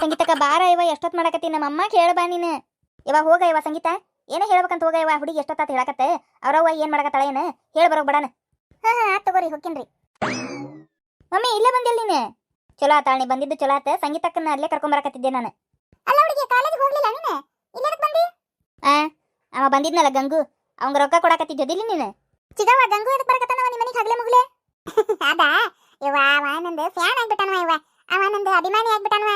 ಸಂಗೀತಕ್ಕ ಬಾರ ಇವ ಎಷ್ಟೊತ್ ಮಾಡಕತ್ತಿ ನಮ್ಮ ಅಮ್ಮ ಕೇಳ ಬಾ ನೀನು. ಇವ ಹೋಗ ಇವ ಸಂಗೀತ. ಏನೇ ಹೇಳ್ಬೇಕಂತ ಹೋಗ ಇವ ಹುಡುಗಿ ಎಷ್ಟೊತ್ತಾತ ಹೇಳಕತ್ತೆ. ಅವ್ರವ್ವ ಏನು ಮಾಡಕತ್ತಾಳ ಏನ? ಹೇಳ ಬರೋ ಬಡಾನ. ಹಾ ಹಾ ಆತ್ ತಗೋರಿ ಹೋಗ್ಕೇನ್ರಿ ಮಮ್ಮಿ ಇಲ್ಲೇ ಬಂದಿಲ್ಲ ನೀನು? ಚಲೋ ಆತಾಳ ನೀ ಬಂದಿದ್ದು ಚಲೋ ಆತ. ಸಂಗೀತಕ್ಕನ್ನ ಅಲ್ಲೇ ಕರ್ಕೊಂಡ್ ಬರಕತ್ತಿದ್ದೆ ನಾನು. ಅಲ್ಲ ಹುಡುಗಿ ಕಾಲೇಜ್ ಹೋಗ್ಲಿಲ್ಲ ನೀನು? ಇಲ್ಲೇ ಬಂದಿ? ಆ ಅವ ಬಂದಿದ್ನಲ್ಲ ಗಂಗು. ಅವಂಗ ರೊಕ್ಕ ಕೊಡಕತ್ತಿದ್ದಿಲ್ಲ ನೀನು? ಚಿಗವ ಗಂಗು ಎದಕ್ ಬರಕತ್ತಾನವ ನಿಮ್ಮ ಮನೆಗೆ ಹಗಲೇ ಮುಗಲೇ? ಅದಾ? ಇವ ಅವ ನಂದು ಫ್ಯಾನ್ ಆಗ್ಬಿಟ್ಟಾನವ ಇವ. ಅವ ನಂದು ಅಭಿಮಾನಿ ಆಗ್ಬಿಟ್ಟನವ.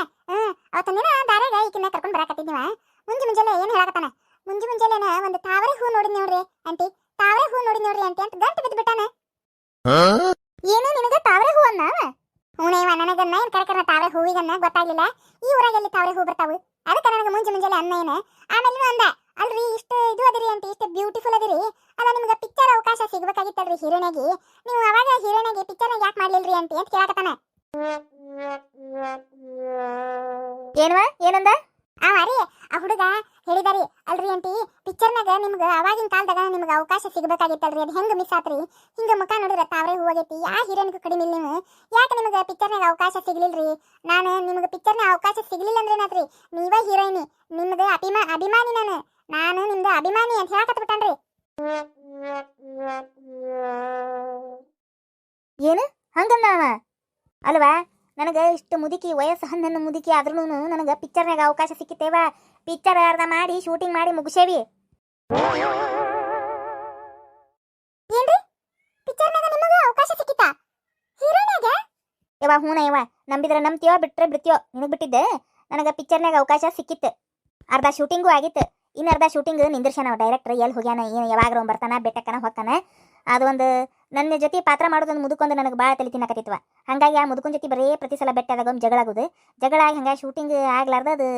ಅವತ್ತೊಂದಿನ ದಾರ್ಯಾಗ ಈಕಿನ ಕರ್ಕೊಂಡು ಬರಾಕತ್ತಿದ್ನಿವ ಮುಂಜಿ ಮುಂಜಾನೆ ಏನು ಹೇಳಕತ್ತಾನ? ಮುಂಜಿ ಮುಂಜಾನೆನ ಒಂದು ತಾವರೆ ಹೂ ನೋಡಿದ್ ನೋಡ್ರಿ ಆಂಟಿ. ತಾವರೆ ಹೂ ನೋಡಿದ್ ನೋಡ್ರಿ ಆಂಟಿ ಅಂತ ಗಂಟು ಬಿದ್ದು ಬಿಟ್ಟಾನ. ಏನು ನಿನಗ ತಾವರೆ ಹೂ ಅನ್ನ ಹೂನೇವ ನನಗನ್ನ ಏನ್ ಕರೆಕರ ತಾವರೆ ಹೂವಿಗನ್ನ ಗೊತ್ತಾಗ್ಲಿಲ್ಲ. ಈ ಊರಾಗ ಎಲ್ಲಿ ತಾವರೆ ಹೂ ಬರ್ತಾವು? ಅದಕ್ಕೆ ನನಗೆ ಮುಂಜಿ ಮುಂಜಾನೆ ಅನ್ನ ಏನ? ಆಮೇಲೆ ಅಂದ, ಅಲ್ರಿ, ಇಷ್ಟ ಇದು ಅದಿರಿ ಆಂಟಿ, ಇಷ್ಟು ಬ್ಯೂಟಿಫುಲ್ ಅದಿರಿ. ಅಲ್ಲ, ನಿಮ್ಗೆ ಪಿಕ್ಚರ್ ಅವಕಾಶ ಸಿಗ್ಬೇಕಾಗಿತ್ತಲ್ರಿ ಹೀರೋನಾಗಿ ನೀವು ಅವಾಗ ಹೀರೋನಾಗಿ ಪಿಕ್ಚರ್ನಾಗ ಯಾಕೆ ಮಾಡ್ಲಿಲ್ರಿ ಆಂಟಿ? ಅಂತ ಕೇಳಕತ್ತಾನ. ಏನವ? ಏನಂದ? ಆ ರೀ ಆ ಹುಡುಗ ಹೇಳಿದಾರಿ, ಅಲ್ರಿ ಅಂಟಿ ಪಿಕ್ಚರ್ನಾಗ ನಿಮ್ಗೆ ಅವಾಗಿನ ಕಾಲದಾಗ ನಿಮ್ಗೆ ಅವಕಾಶ ಸಿಗಬೇಕಾಗಿತ್ತಲ್ರಿ, ಅದು ಹೆಂಗ್ ಮಿಸ್ ಆತ್ರಿ? ಹಿಂಗ ಮುಖ ನೋಡಿದ್ರೆ ತಾವ್ರೆ ಹೋಗೈತಿ ಯಾ ಹೀರೋನಿಗೂ ಕಡಿಮೆ ನೀವು. ಯಾಕೆ ನಿಮ್ಗೆ ಪಿಕ್ಚರ್ನಾಗ ಅವಕಾಶ ಸಿಗ್ಲಿಲ್ರಿ? ನಾನು ನಿಮ್ಗೆ ಪಿಕ್ಚರ್ನಾಗ ಅವಕಾಶ ಸಿಗ್ಲಿಲ್ಲ ಅಂದ್ರೆ ಏನಾತ್ರಿ ನೀವೇ ಹೀರೋಯಿನಿ, ನಿಮ್ದು ಅಭಿಮಾ, ಅಭಿಮಾನಿ ನಾನು. ನಾನು ನಿಮ್ದು ಅಭಿಮಾನಿ ಅಂತ ಹೇಳಕತ್ ನನಗೆ ಇಷ್ಟು ಮುದುಕಿ ವಯಸ್ಸು ಹನ್ನೊಂದು ಮುದುಕಿ ಆದ್ರೂ ನನಗೆ ಪಿಕ್ಚರ್ನಾಗ ಅವಕಾಶ ಸಿಕ್ಕಿತ್ತೇವ ಪಿಕ್ಚರ್ ಅರ್ಧ ಮಾಡಿ ಶೂಟಿಂಗ್ ಮಾಡಿ ಮುಗಿಸೇವಿ. ಏನ್ರಿ? ಪಿಕ್ಚರ್ನಾಗ ನಿಮಗೆ ಅವಕಾಶ ಸಿಕ್ಕಿತಾ? ಹೀರೋನಾಗ ಯವ ಹೂನ ಯವ ನಂಬಿದ್ರೆ ನಂಬ್ತೀಯೋ ಬಿಟ್ರೆ ಬಿಡ್ತೀಯೋ? ನಿನಗೆ ಬಿಟ್ಟಿದ್ದೆ? ನನಗೆ ಪಿಕ್ಚರ್ನಾಗ ಅವಕಾಶ ಸಿಕ್ಕಿತ್ತು. ಅರ್ಧ ಶೂಟಿಂಗು ಆಗಿತ್ತು. ಇನ್ನು ಅರ್ಧ ಶೂಟಿಂಗ್ ನಿಂದಿರ್ಸ್ಯಾನ ಡೈರೆಕ್ಟರ್ ಎಲ್ಲಿ ಹೋಗ್ಯಾನ, ಏನು ಯಾವಾಗ ಬರ್ತಾನ, ಬೆಟ್ಟಕ್ಕನ ಹೊಕ್ಕನ, ಅದೊಂದು ನನ್ನ ಜೊತೆ ಪಾತ್ರ ಮಾಡೋದೊಂದು ಮುದುಕೊಂದು ನನಗೆ ಭಾಳ ತಲೆ ತಿನ್ನಕತ್ತಿತ್ವ. ಹಂಗಾಗಿ ಆ ಮುದುಕೊಂದು ಜೊತೆ ಬರೀ ಪ್ರತಿ ಸಲ ಬೆಟ್ಟಾದಾಗ ಒಂದು ಜಗಳ ಆಗೋದು. ಜಗಳ ಆಗಿ ಹಂಗಾಗಿ ಶೂಟಿಂಗ್ ಆಗ್ಲಾರ್ದ ಅದು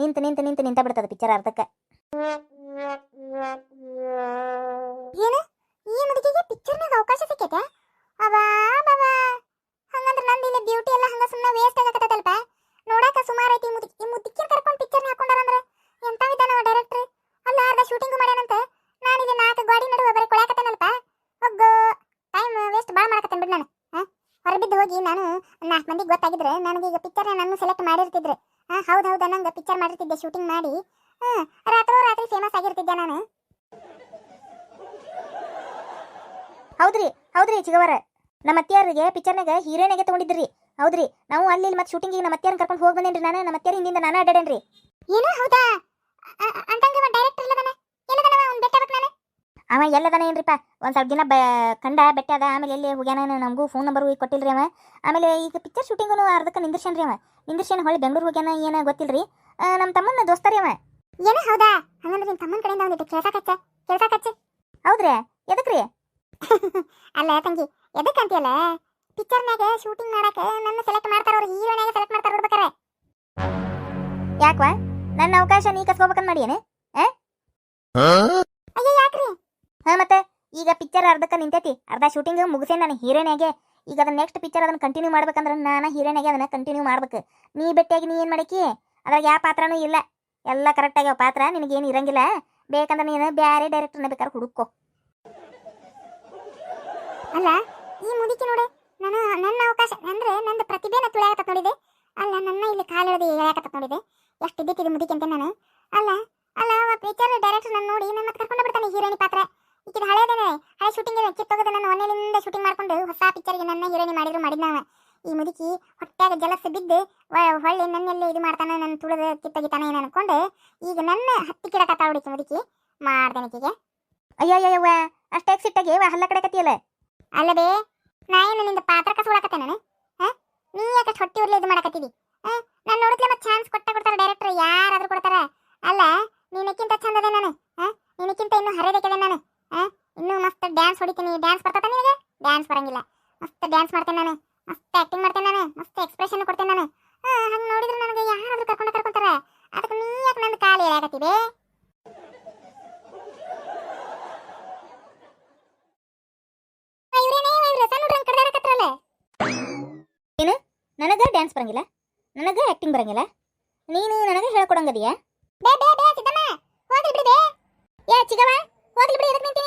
ನಿಂತು ನಿಂತು ನಿಂತು, ನಿಂತ ಬಿಡ್ತದೆ ಪಿಕ್ಚರ್ ಅರ್ಧಕ್ಕೆ. ಏನು? ಈ ಮುದುಕಿಗೆ ಪಿಕ್ಚರ್ನಾಗ ಅವಕಾಶ ಸಿಕ್ಕೈತೆ ಮಾಡ್ಯಾನಂತ ನಾನು ನಾಲ್ಕು ಗಾಡಿ ನಡುವೆ ಬರೀ ಕೊಳಕತ್ತೇನಲ್ಪ ಹೋಗೋ ಟೈಮ್ ವೇಸ್ಟ್ ಭಾಳ ಮಾಡಕತ್ತೇನೆ ಬಿಡು ನಾನು ಹೊರಬಿದ್ದು ಹೋಗಿ ನಾನು ನಾಲ್ಕು ಮಂದಿಗೆ ಗೊತ್ತಾಗಿದ್ರೆ ನನಗೆ ಈಗ ಪಿಕ್ಚರ್ನ ನಾನು ಸೆಲೆಕ್ಟ್ ಮಾಡಿರ್ತಿದ್ರೆ, ಹಾಂ? ಹೌದು ಹೌದು ನಂಗೆ ಪಿಕ್ಚರ್ ಮಾಡಿರ್ತಿದ್ದೆ ಶೂಟಿಂಗ್ ಮಾಡಿ, ಹಾಂ? ರಾತ್ರೋ ರಾತ್ರಿ ಫೇಮಸ್ ಆಗಿರ್ತಿದ್ದೆ ನಾನು? ಹೌದ್ರಿ ಹೌದ್ರಿ ಚಿಗವರ, ನಮ್ಮ ಅತ್ತಿಯಾರಿಗೆ ಪಿಕ್ಚರ್ನಾಗ ಹೀರೋನಾಗೆ ತಗೊಂಡಿದ್ರಿ, ಹೌದ್ರಿ? ನಾವು ಅಲ್ಲಿ ಮತ್ತೆ ಶೂಟಿಂಗಿಗೆ ನಮ್ಮ ಅತ್ತಿಯಾರನ್ನ ಕರ್ಕೊಂಡು ಹೋಗಿ ಬಂದೇನ್ರಿ ನಾನು, ನಮ್ಮ ಅತ್ತಿಯರ ಹಿಂದಿಂದ ನಾನು ಅಡ್ಡಾಡೇನ್ರಿ ಏನೋ ಹೌದಾ? ಅಂತಂಗ ಡೈರೆಕ್ಟರ್ ಇಲ್ಲದನ ಅವ ಎಲ್ಲದನ ಏನ್ರಿಪ್ಪ ಒಂದ್ ಸ್ವಲ್ಪ ದಿನ ಬ ಕಂಡ ಬೆಟ್ಟ ಅದ ಆಮೇಲೆ ಎಲ್ಲಿ ಹೋಗ್ಯಾನ ನಮಗೂ ಫೋನ್ ನಂಬರ್ ಕೊಟ್ಟಿಲ್ರಿ ಅವ. ಆಮೇಲೆ ಈಗ ಪಿಕ್ಚರ್ ಶೂಟಿಂಗು ಅರ್ಧಕ್ಕೆ ನಿಂದಿರ್ಸ್ಯಾನ್ರಿ ಅವ. ನಿಂದಿರ್ಸ್ಯಾನ ಹೊಳ್ಳಿ ಬೆಂಗಳೂರು ಹೋಗ್ಯಾನ ಏನ ಗೊತ್ತಿಲ್ರಿ? ನಮ್ಮ ತಮ್ಮನ ದೋಸ್ತರಿ ಅವ. ಏನ ಹೌದಾ? ಹಂಗಂದ್ರೆ ನಿಮ್ಮ ತಮ್ಮನ ಕಡೆಯಿಂದ ಒಂದಿಟ್ಟು ಕೇಳ್ಸಾಕಚ್ಚ ಕೇಳ್ಸಾಕಚ್ಚ. ಹೌದ್ರಿ? ಎದಕ್ರಿ? ಅಲ್ಲ ತಂಗಿ ಎದಕ್ಕಂತೀಯಲ್ಲ ಪಿಕ್ಚರ್ನಾಗ ಶೂಟಿಂಗ್ ಮಾಡಕ್ಕೆ ನನ್ನ ಸೆಲೆಕ್ಟ್ ಮಾಡ್ತಾರ ಅವ್ರು ಹೀರೋನಾಗ ಸೆಲೆಕ್ಟ್ ಮಾಡ್ತಾರ ನೋಡ್ಬೇಕಾರೆ ಯಾಕ್ವಾ? ನನ್ನ ಅವಕಾಶ ನೀ ಕಸ್ಕೋಬೇಕಂತ ಮಾಡಿಯೇನೆ? ಅಯ್ಯ, ಯಾಕ್ರಿ? ಹಾ, ಮತ್ತೆ ಈಗ ಪಿಕ್ಚರ್ ಅರ್ಧಕ್ಕೆ ನಿಂತೈತಿ. ಅರ್ಧ ಶೂಟಿಂಗ್ ಮುಗಿಸೇ ನಾನು ಹೀರೋನಾಗೆ ಈಗ ಅದನ್ನ ನೆಕ್ಸ್ಟ್ ಪಿಕ್ಚರ್ ಅದನ್ನ ಕಂಟಿನ್ಯೂ ಮಾಡ್ಬೇಕಂದ್ರೆ ನಾನು ಹೀರೋನಾಗೆ ಅದನ್ನ ಕಂಟಿನ್ಯೂ ಮಾಡ್ಬೇಕು. ನೀ ಬೆಟ್ಟಿಯಾಗಿ ನೀ ಏನು ಮಾಡಕಿ? ಅದ್ರಾಗ ಯಾವ ಪಾತ್ರನೂ ಇಲ್ಲ. ಎಲ್ಲ ಕರೆಕ್ಟ್ ಆಗ್ಯಾವ ಪಾತ್ರ, ನಿನಗೇನು ಇರಂಗಿಲ್ಲ. ಬೇಕಂದ್ರೆ ನೀನು ಬ್ಯಾರೆ ಡೈರೆಕ್ಟರ್ನ ಬೇಕಾದ್ರೆ ಹುಡುಕೋ ಅಲ್ಲ, ಈ ಮುದುಕಿ ನೋಡು, ನಾನು ನನ್ನ ಅವಕಾಶ, ಅಂದ್ರೆ ನಂದು ಪ್ರತಿಭೆನ ತುಳಿಯಾಕತ್ತ ನೋಡಿದೆ. ಅಲ್ಲ, ನನ್ನ ಇಲ್ಲಿ ಕಾಲಿಡದೆ ಹೇಳಾಕತ್ತ ನೋಡಿದೆ. ಎಷ್ಟು ಇದ್ದಿತ್ತಿದೆ ಮುದುಕಿ ಅಂತ ನಾನು. ಅಲ್ಲ ಪಿಕ್ಚರ್ ಡೈರೆಕ್ಟರ್ ನನ್ನ ನೋಡಿ ನನ್ನ ಮತ್ತೆ ಕರ್ಕೊಂಡು ಬಿಡ್ತಾನೆ ಹೀರೋಯಿನಿ ಪಾತ್ರ. ಈಕಿದ ಹಳೇದೇನೆ ಹಳೆ ಶೂಟಿಂಗ್ ಕಿತ್ತೋಗದ ನಾನು ಒನ್ನೆಲಿಂದ ಶೂಟಿಂಗ್ ಮಾಡ್ಕೊಂಡು ಹೊಸ ಪಿಕ್ಚರ್ಗೆ ನನ್ನ ಹೀರೋಯಿನಿ ಮಾಡಿದ್ರು ಮಾಡಿದ್ನವ ಈ ಮುದುಕಿ ಹೊಟ್ಟಾಗ ಜಲಸ ಬಿದ್ದು ಹೊಳ್ಳಿ ನನ್ನೆಲ್ಲ ಇದು ಮಾಡ್ತಾನೆ ನನ್ನ ತುಳಿದ ಕಿತ್ತೋಗಿತಾನೆ ಏನು ಅನ್ಕೊಂಡು ಈಗ ನನ್ನ ಹತ್ತಿ ಕಥಾ ಹುಡುಕಿ ಮುದುಕಿ. ಮಾಡ್ದೇನೆ ಈಕಿಗೆ. ಅಯ್ಯೋ ಅಯ್ಯೋ ಅಷ್ಟೇ ಸಿಟ್ಟಾಗಿ ಹಲ್ಲ ಕಡೆ ಕತ್ತಿಯಲ್ಲ? ಅಲ್ಲದೆ ನಾ ಏನು ನಿಂದ ಪಾತ್ರ ಕಸ ಕಸ್ಕೊಳಕತ್ತೆ ನಾನು ಹಾ? ನೀ ಯಾಕೆ ಹೊಟ್ಟಿ ಉರ್ಲಿ ಇದು ಮಾಡಕತ್ತಿದಿ ಇನ್ನೂ ಮಸ್ತ್ ಡ್ಯಾನ್ಸ್ ಹೊಡಿತೀನಿ. ಡ್ಯಾನ್ಸ್ ಬರ್ತದ ನಿನಗೆ? ಡ್ಯಾನ್ಸ್ ಬರಂಗಿಲ್ಲ. ಮಸ್ತ್ ಡ್ಯಾನ್ಸ್ ಮಾಡ್ತೇನೆ ನಾನು. ಮಸ್ತ್ ಆಕ್ಟಿಂಗ್ ಮಾಡ್ತೇನೆ ನಾನು. ಮಸ್ತ್ ಎಕ್ಸ್ಪ್ರೆಷನ್ ಕೊಡ್ತೇನೆ ನಾನು. ಹಾ ಹಂಗೆ ನೋಡಿದ್ರೆ ನನಗೆ ಯಾರಾದ್ರೂ ಕರ್ಕೊಂಡು ಕರ್ಕೊಂತಾರ. ಅದಕ್ಕೆ ನೀ ಯಾಕೆ ನನ್ನ ಕಾಲು ಹೇಳಾಕತ್ತಿದೆ ಏನು ನನಗೆ ಡ್ಯಾನ್ಸ್ ಬರಂಗಿಲ್ಲ. ನನಗೆ ಆಕ್ಟಿಂಗ್ ಬರಂಗಿಲ್ಲ. ನೀನು ನನಗೆ ಹೇಳ್ಕೊಡಂಗದಿಯಾ ಬೇ ಬೇ ಬೇ ಸಿದ್ದಮ್ಮ. ಹೋಗ್ಲಿ ಬಿಡಿ ಬೇ. ಏ ಚಿಗವ ಹೋಗ್ಲಿ ಬಿಡಿ ಎದಕ್ಕೆ ನಿಂತೀನಿ